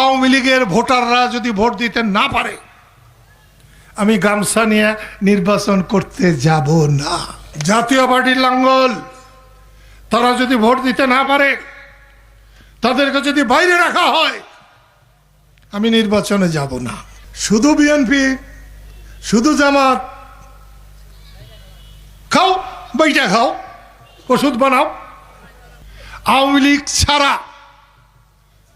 আওয়ামী লীগের ভোটাররা যদি ভোট দিতে না পারে, আমি গামছা নিয়ে নির্বাচন করতে যাব না। জাতীয় পার্টির লাঙ্গল, তারা যদি ভোট দিতে না পারে, তাদেরকে যদি বাইরে রাখা হয়, আমি নির্বাচনে যাব না। শুধু বিএনপি, শুধু জামাত, খাও, বইটা খাও, ওষুধ বানাও। আওয়ামী লীগ ছাড়া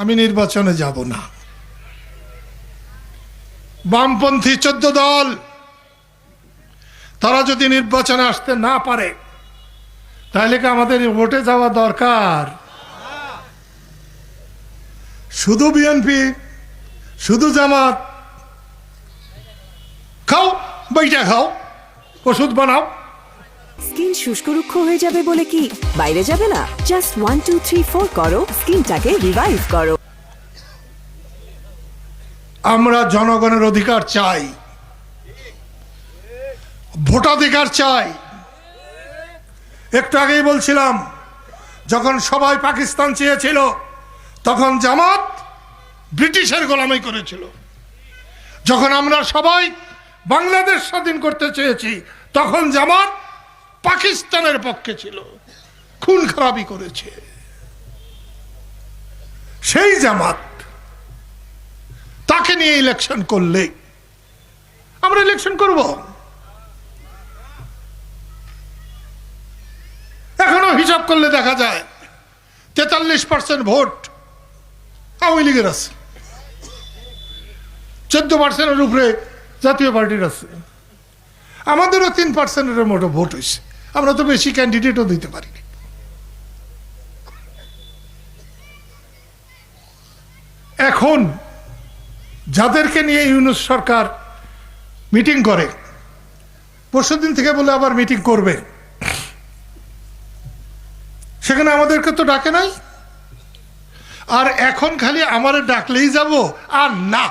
আমি নির্বাচনে যাব না। বামপন্থী চোদ্দ দল, তারা যদি নির্বাচনে আসতে না পারে, তাহলে কি আমাদের ভোটে যাওয়া দরকার? শুধু বিএনপি, শুধু জামাত, খাও, বইটা খাও, ওষুধ বানাও। স্কিন শুষ্ক রুক্ষ হয়ে যাবে বলে কি? বাইরে যাবে না। Just one two three four করো। স্কিনটাকে রিভাইভ করো। আমরা জনগণের অধিকার চাই। ভোটাধিকার চাই। একটু আগেই বলছিলাম, যখন সবাই পাকিস্তান চেয়েছিল, তখন জামাত ব্রিটিশের গোলামি করেছিল। যখন আমরা সবাই বাংলাদেশ স্বাধীন করতে চেয়েছি, তখন জামাত পাকিস্তানের পক্ষে ছিল। খুন খারাপি করেছে। সেই জামাত তাকে নিয়ে ইলেকশন করলে আমরা ইলেকশন করব। এখনও হিসাব করলে দেখা যায়, তেতাল্লিশ পার্সেন্ট ভোট আওয়ামী লীগের আছে। চোদ্দ পার্সেন্টের উপরে জাতীয় পার্টির আছে। আমাদেরও তিন পার্সেন্টের মতো ভোট হয়েছে। আমরা তো বেশি ক্যান্ডিডেটও দিতে পারি এখন যাদেরকে নিয়ে ইউনুস সরকার মিটিং করে, পরশুদিন থেকে বলে আবার মিটিং করবে, সেখানে আমাদেরকে তো ডাকে নাই। আর এখন খালি আমারে ডাকলেই যাব, আর না।